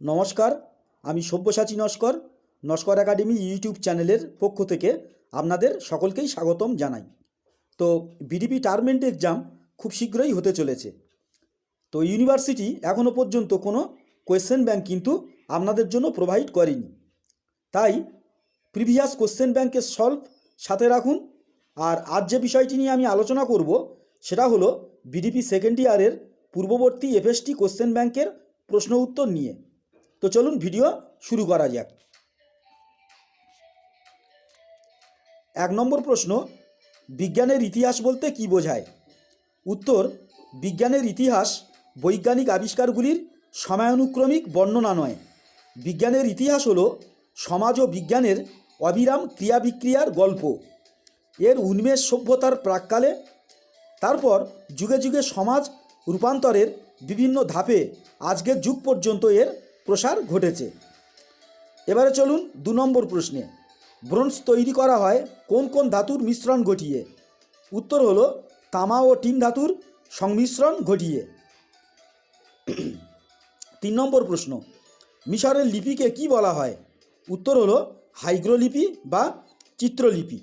নমস্কার, আমি Sabyasachi Naskar Naskar academy YouTube চ্যানেলের পক্ষ থেকে আপনাদের সকলকেই স্বাগতম জানাই। তো বিডিপি টার্মেন্ট এক্সাম খুব শীঘ্রই হতে চলেছে। তো ইউনিভার্সিটি এখনও পর্যন্ত কোনো কোয়েশ্চেন ব্যাংক কিন্তু আপনাদের জন্য প্রোভাইড করেনি। তাই প্রিভিয়াস কোশ্চেন ব্যাংকের সলভ সাথে রাখুন। আর আজ যে বিষয়টি নিয়ে আমি আলোচনা করব, সেটা হলো বিডিপি সেকেন্ড ইয়ারের পূর্ববর্তী এফএসটি কোশ্চেন ব্যাংকের প্রশ্ন উত্তর নিয়ে। তো চলুন ভিডিও শুরু করা যাক। এক নম্বর প্রশ্ন, বিজ্ঞানের ইতিহাস বলতে কি বোঝায়? উত্তর, বিজ্ঞানের ইতিহাস বৈজ্ঞানিক আবিষ্কারগুলির সময়ানুক্রমিক বর্ণনা নয়। বিজ্ঞানের ইতিহাস হলো সমাজ ও বিজ্ঞানের অবিরাম ক্রিয়া বিক্রিয়ার গল্প। এর উন্মেষ সভ্যতার প্রাককালে, তারপর যুগে যুগে সমাজ রূপান্তরের বিভিন্ন ধাপে আজকের যুগ পর্যন্ত এর প্রসার ঘটেছে। এবারে চলুন দু নম্বর প্রশ্নে। ব্রোঞ্জ তৈরি করা হয় কোন কোন ধাতুর মিশ্রণ ঘটিয়ে? উত্তর হলো তামা ও টিন ধাতুর সংমিশ্রণ ঘটিয়ে। তিন নম্বর প্রশ্ন, মিশরের লিপিকে কি বলা হয়? উত্তর হলো হাইগ্রোলিপি বা চিত্রলিপি।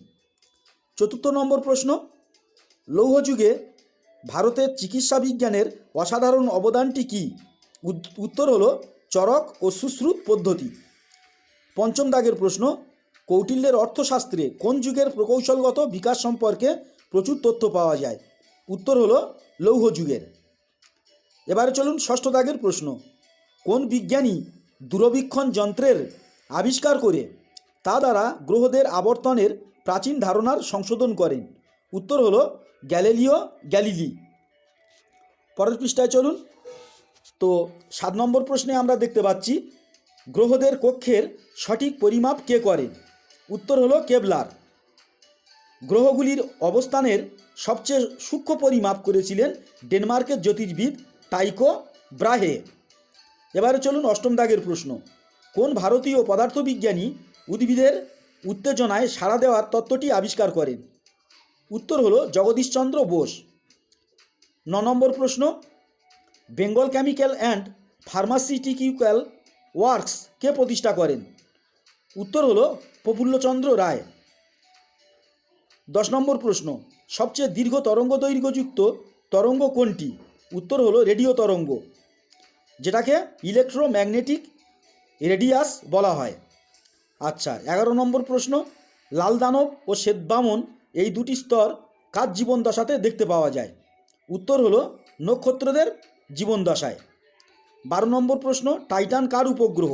চতুর্থ নম্বর প্রশ্ন, লৌহযুগে ভারতের চিকিৎসা বিজ্ঞানের অসাধারণ অবদানটি কী? উত- উত্তর হলো চরক ও সুশ্রুত পদ্ধতি। পঞ্চম দাগের প্রশ্ন, কৌটিল্যের অর্থশাস্ত্রে কোন যুগের প্রকৌশলগত বিকাশ সম্পর্কে প্রচুর তথ্য পাওয়া যায়? উত্তর হলো, লৌহ যুগের। এবারে চলুন ষষ্ঠ দাগের প্রশ্ন, কোন বিজ্ঞানী দূরবীক্ষণ যন্ত্রের আবিষ্কার করে তা দ্বারা গ্রহদের আবর্তনের প্রাচীন ধারণার সংশোধন করেন? উত্তর হলো, গ্যালিলিও গ্যালিলি। পরের পৃষ্ঠায় চলুন। তো সাত নম্বর প্রশ্নে আমরা দেখতে পাচ্ছি, গ্রহদের কক্ষের সঠিক পরিমাপ কে করেন উত্তর হলো কেবলার। গ্রহগুলির অবস্থানের সবচেয়ে সূক্ষ্ম পরিমাপ করেছিলেন ডেনমার্কের জ্যোতির্বিদ টাইকো ব্রাহে। এবারে চলুন অষ্টম দাগের প্রশ্ন। কোন ভারতীয় পদার্থবিজ্ঞানী উদ্ভিদের উত্তেজনায় সাড়া দেওয়ার তত্ত্বটি আবিষ্কার করেন? উত্তর হলো জগদীশচন্দ্র বোস। ন নম্বর প্রশ্ন Bengal chemical and pharmaceutical works কে প্রতিষ্ঠা করেন? উত্তর হলো প্রফুল্লচন্দ্র রায়। দশ নম্বর প্রশ্ন, সবচেয়ে দীর্ঘ তরঙ্গ দৈর্ঘ্যযুক্ত তরঙ্গ কোনটি? উত্তর হলো রেডিও তরঙ্গ, যেটাকে ইলেকট্রোম্যাগনেটিক রেডিয়াস বলা হয়। আচ্ছা এগারো নম্বর প্রশ্ন, লাল দানব ও শ্বেতবামন এই দুটি স্তর কার জীবন দশাতে দেখতে পাওয়া যায়? উত্তর হলো নক্ষত্রদের জীবন দশায়। বারো নম্বর প্রশ্ন, টাইটান কার উপগ্রহ?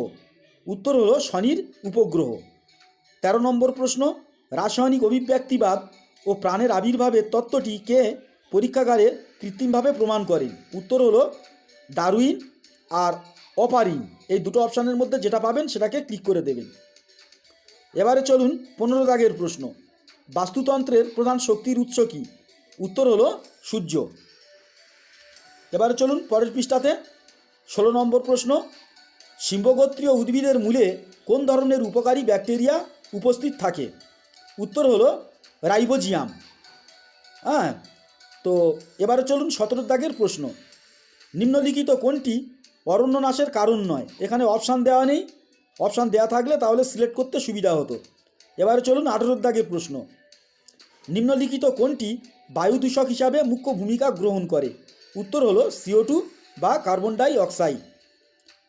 উত্তর হলো শনির উপগ্রহ। তেরো নম্বর প্রশ্ন, রাসায়নিক অভিব্যক্তিবাদ ও প্রাণের আবির্ভাবের তত্ত্বটি কে পরীক্ষাগারে কৃত্রিমভাবে প্রমাণ করেন? উত্তর হলো ডারউইন আর অপারিন। এই দুটো অপশানের মধ্যে যেটা পাবেন সেটাকে ক্লিক করে দেবেন। এবারে চলুন পনেরো দাগের প্রশ্ন, বাস্তুতন্ত্রের প্রধান শক্তির উৎস কী? উত্তর হলো সূর্য। এবারে চলুন পরের পৃষ্ঠাতে। ষোলো নম্বর প্রশ্ন সিম্বগোত্রীয় উদ্ভিদের মূলে কোন ধরনের উপকারী ব্যাকটেরিয়া উপস্থিত থাকে? উত্তর হলো রাইবোজিয়াম। হ্যাঁ তো এবারে চলুন সতেরো দাগের প্রশ্ন। নিম্নলিখিত কোনটি অরণ্য নাশের কারণ নয়? এখানে অপশান দেওয়া নেই। অপশান দেওয়া থাকলে তাহলে সিলেক্ট করতে সুবিধা হতো। এবারে চলুন আঠেরো দাগের প্রশ্ন। নিম্নলিখিত কোনটি বায়ু দূষক হিসাবে মুখ্য ভূমিকা গ্রহণ করে? উত্তর হলো সিও টু বা কার্বন ডাই অক্সাইড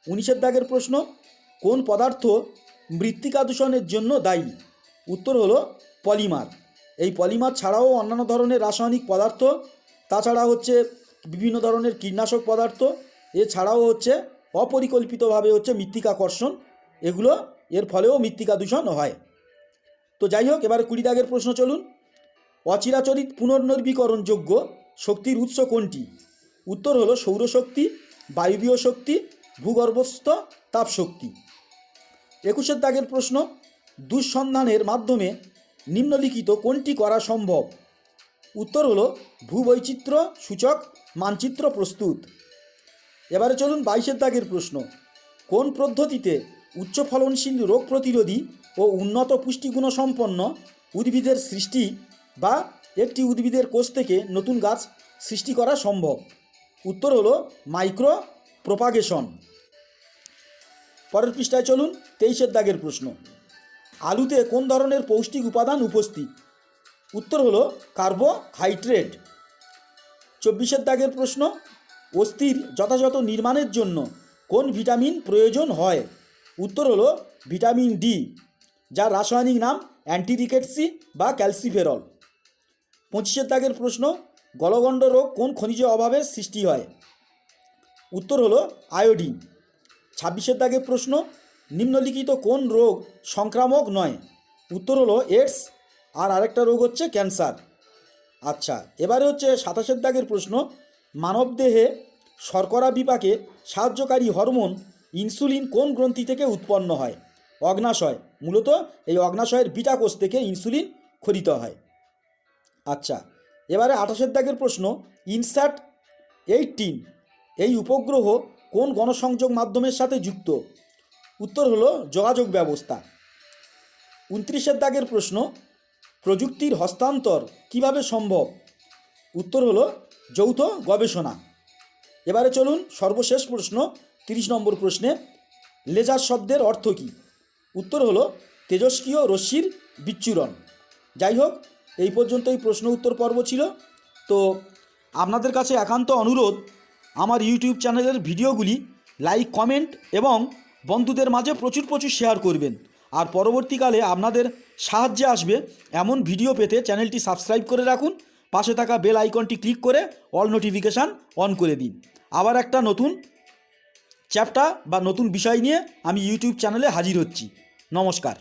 উনিশের দাগের প্রশ্ন, কোন পদার্থ মৃত্তিকা দূষণের জন্য দায়ী? উত্তর হলো পলিমার। এই পলিমার ছাড়াও অন্যান্য ধরনের রাসায়নিক পদার্থ, তাছাড়া হচ্ছে বিভিন্ন ধরনের কীটনাশক পদার্থ, এছাড়াও হচ্ছে অপরিকল্পিতভাবে হচ্ছে মৃত্তিকাকর্ষণ, এগুলো এর ফলেও মৃত্তিকা দূষণ হয়। তো যাই হোক, এবারে কুড়ি দাগের প্রশ্ন চলুন। অচিরাচরিত পুনর্নবীকরণযোগ্য শক্তির উৎস কোনটি? উত্তর হলো সৌরশক্তি, বায়বীয় শক্তি, ভূগর্ভস্থ তাপশক্তি। একুশের দাগের প্রশ্ন, দুঃসন্ধানের মাধ্যমে নিম্নলিখিত কোনটি করা সম্ভব? উত্তর হলো ভূবৈচিত্র্য সূচক মানচিত্র প্রস্তুত। এবারে চলুন বাইশের দাগের প্রশ্ন, কোন পদ্ধতিতে উচ্চ ফলনশীল রোগ প্রতিরোধী ও উন্নত পুষ্টিগুণ সম্পন্ন উদ্ভিদের সৃষ্টি বা একটি উদ্ভিদের কোষ থেকে নতুন গাছ সৃষ্টি করা সম্ভব? উত্তর হলো মাইক্রো প্রপাগেশন পরের পৃষ্ঠায় চলুন, তেইশের দাগের প্রশ্ন। আলুতে কোন ধরনের পৌষ্টিক উপাদান উপস্থিত? উত্তর হলো কার্বোহাইড্রেট চব্বিশের দাগের প্রশ্ন, অস্থির যথাযথ নির্মাণের জন্য কোন ভিটামিন প্রয়োজন হয়? উত্তর হলো ভিটামিন ডি, যার রাসায়নিক নাম অ্যান্টিরিকেটসি বা ক্যালসিফেরল। পঁচিশের দাগের প্রশ্ন গলগণ্ড রোগ কোন খনিজ অভাবে সৃষ্টি হয়? উত্তর হলো আয়োডিন। ছাব্বিশের দাগের প্রশ্ন, নিম্নলিখিত কোন রোগ সংক্রামক নয়? উত্তর হলো এডস আর আরেকটা রোগ হচ্ছে ক্যান্সার। আচ্ছা এবারে হচ্ছে সাতাশের দাগের প্রশ্ন, মানবদেহে শর্করা বিপাকে সাহায্যকারী হরমোন ইনসুলিন কোন গ্রন্থি থেকে উৎপন্ন হয়? অগ্নাশয়, মূলত এই অগ্নাশয়ের বিটা কোষ থেকে ইনসুলিন খরিত হয়। আচ্ছা এবারে আঠাশের দাগের প্রশ্ন ইনস্যাট এইটিন এই উপগ্রহ কোন গণসংযোগ মাধ্যমের সাথে যুক্ত? উত্তর হলো যোগাযোগ ব্যবস্থা। উনত্রিশের দাগের প্রশ্ন, প্রযুক্তির হস্তান্তর কীভাবে সম্ভব? উত্তর হলো যৌথ গবেষণা। এবারে চলুন সর্বশেষ প্রশ্ন, তিরিশ নম্বর প্রশ্নে, লেজার শব্দের অর্থ কী? উত্তর হলো তেজস্ক্রিয় রশ্মির বিচ্ছুরণ। যাই হোক এই পর্যন্ত এই প্রশ্ন উত্তর পর্ব ছিল। তো আপনাদের কাছে একান্ত অনুরোধ, আমার ইউটিউব চ্যানেলের ভিডিওগুলি লাইক, কমেন্ট এবং বন্ধুদের মাঝে প্রচুর প্রচুর শেয়ার করবেন। আর পরবর্তীকালে আপনাদের সাহায্যে আসবে এমন ভিডিও পেতে চ্যানেলটি সাবস্ক্রাইব করে রাখুন, পাশে থাকা বেল আইকনটি ক্লিক করে অল নোটিফিকেশান অন করে দিন। আবার একটা নতুন চ্যাপ্টার বা নতুন বিষয় নিয়ে আমি ইউটিউব চ্যানেলে হাজির হচ্ছি। নমস্কার।